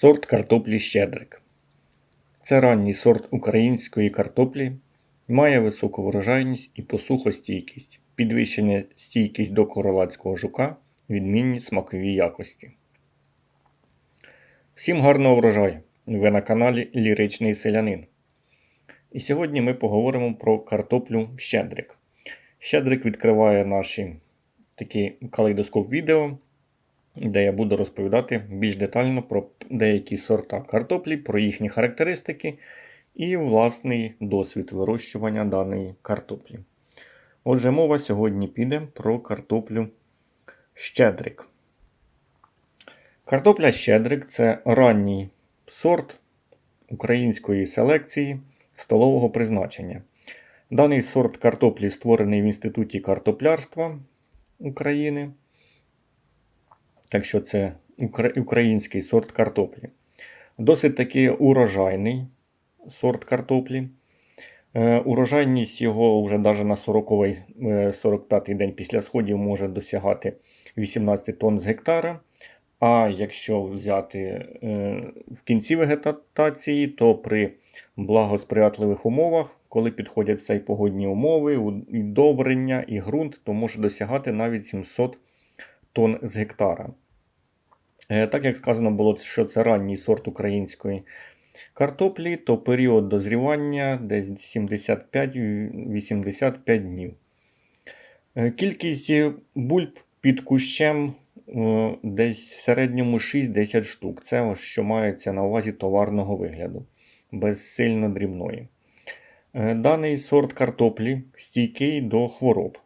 Сорт картоплі Щедрик. Це ранній сорт української картоплі, має високу врожайність і посухостійкість, підвищення стійкість до королацького жука, відмінні смакові якості. Всім гарного врожаю! Ви на каналі Ліричний Селянин. І сьогодні ми поговоримо про картоплю Щедрик. Щедрик відкриває наші такі калейдоскоп відео, де я буду розповідати більш детально про деякі сорта картоплі, про їхні характеристики і власний досвід вирощування даної картоплі. Отже, мова сьогодні піде про картоплю Щедрик. Картопля Щедрик це ранній сорт української селекції столового призначення. Даний сорт картоплі створений в Інституті картоплярства України. Так що це український сорт картоплі. Досить таки урожайний сорт картоплі. Е, урожайність його вже навіть на 40-45 й день після сходів може досягати 18 тонн з гектара. А якщо взяти е, в кінці вегетації, то при благосприятливих умовах, коли підходять все і погодні умови, і добрення, і ґрунт, то може досягати навіть 700 тонн з гектара. Е, так як сказано було, що це ранній сорт української картоплі, то період дозрівання десь 75-85 днів. Е, кількість бульб під кущем е, десь в середньому 6-10 штук. Це що мається на увазі товарного вигляду, без сильно дрібної. Даний сорт картоплі стійкий до хвороб.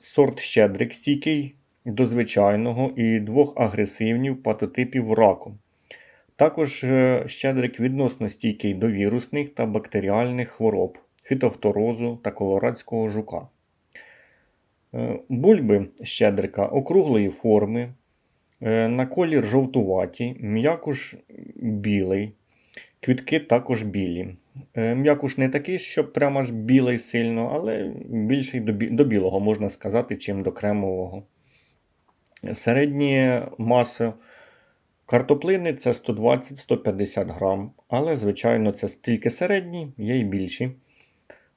Сорт щедрик стійкий до звичайного і двох агресивнів патотипів раку. Також е, щедрик відносно стійкий до вірусних та бактеріальних хвороб, фітофторозу та колорадського жука. Е, бульби щедрика округлої форми, е, на колір жовтуваті, м'якуш білий, квітки також білі. М'якуш не такий, що прямо аж білий сильно, але більший до білого, можна сказати, чим до кремового. Середні маси картоплини це 120-150 грам, але, звичайно, це тільки середні, є й більші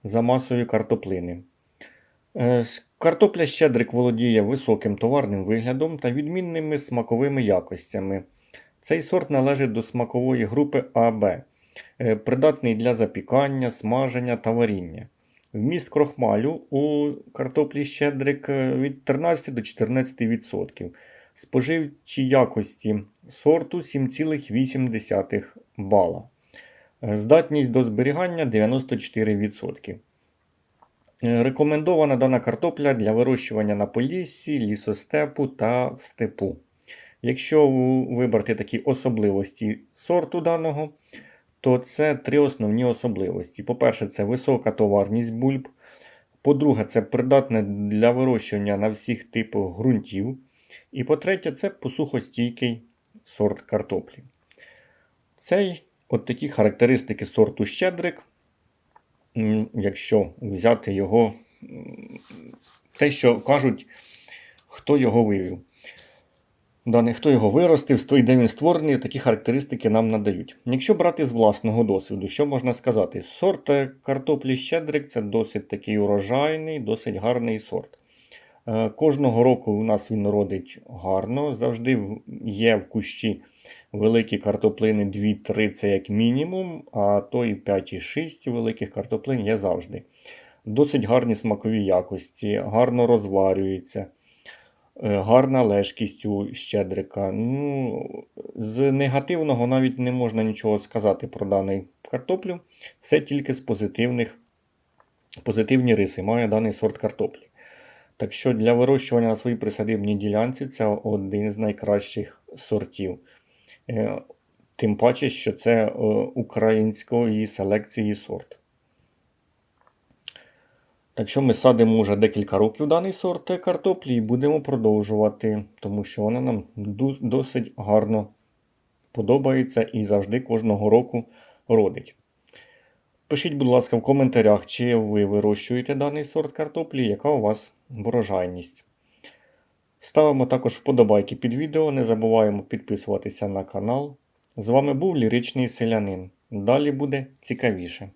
за масою картоплини. Е, картопля щедрик володіє високим товарним виглядом та відмінними смаковими якостями. Цей сорт належить до смакової групи АБ, е, придатний для запікання, смаження та варіння. Вміст крохмалю у картоплі щедрик е, від 13 до 14%. Споживчі якості сорту 7,8 бала. Е, здатність до зберігання 94%. Е, рекомендована дана картопля для вирощування на поліссі, лісостепу та в степу. Якщо вибрати такі особливості сорту даного, то це три основні особливості. По-перше, це висока товарність бульб. По-друге, це придатне для вирощування на всіх типах ґрунтів. І по-третє, це посухостійкий сорт картоплі. Цей от такі характеристики сорту щедрик. Якщо взяти його, те, що кажуть, хто його вивів. Дане, хто його виростив, де він створений, такі характеристики нам надають. Якщо брати з власного досвіду, що можна сказати? Сорт картоплі щедрик це досить такий урожайний, досить гарний сорт. Е, кожного року у нас він родить гарно. Завжди є в кущі великі картоплини 2-3 це як мінімум, а то і 5-6 великих картоплин є завжди. Досить гарні смакові якості, гарно розварюються. Е, гарна лежкість у щедрика. Ну, З негативного навіть не можна нічого сказати про даний картоплю. Все тільки з позитивних позитивні риси має даний сорт картоплі. Так що для вирощування на своїй присадибній ділянці це один з найкращих сортів. Е, тим паче, що це е, української селекції сорт. Так що ми садимо вже декілька років даний сорт картоплі і будемо продовжувати, тому що вона нам досить гарно подобається і завжди кожного року родить. Пишіть, будь ласка, в коментарях, чи ви вирощуєте даний сорт картоплі, яка у вас врожайність. Ставимо також вподобайки під відео, не забуваємо підписуватися на канал. З вами був Ліричний Селянин. Далі буде цікавіше.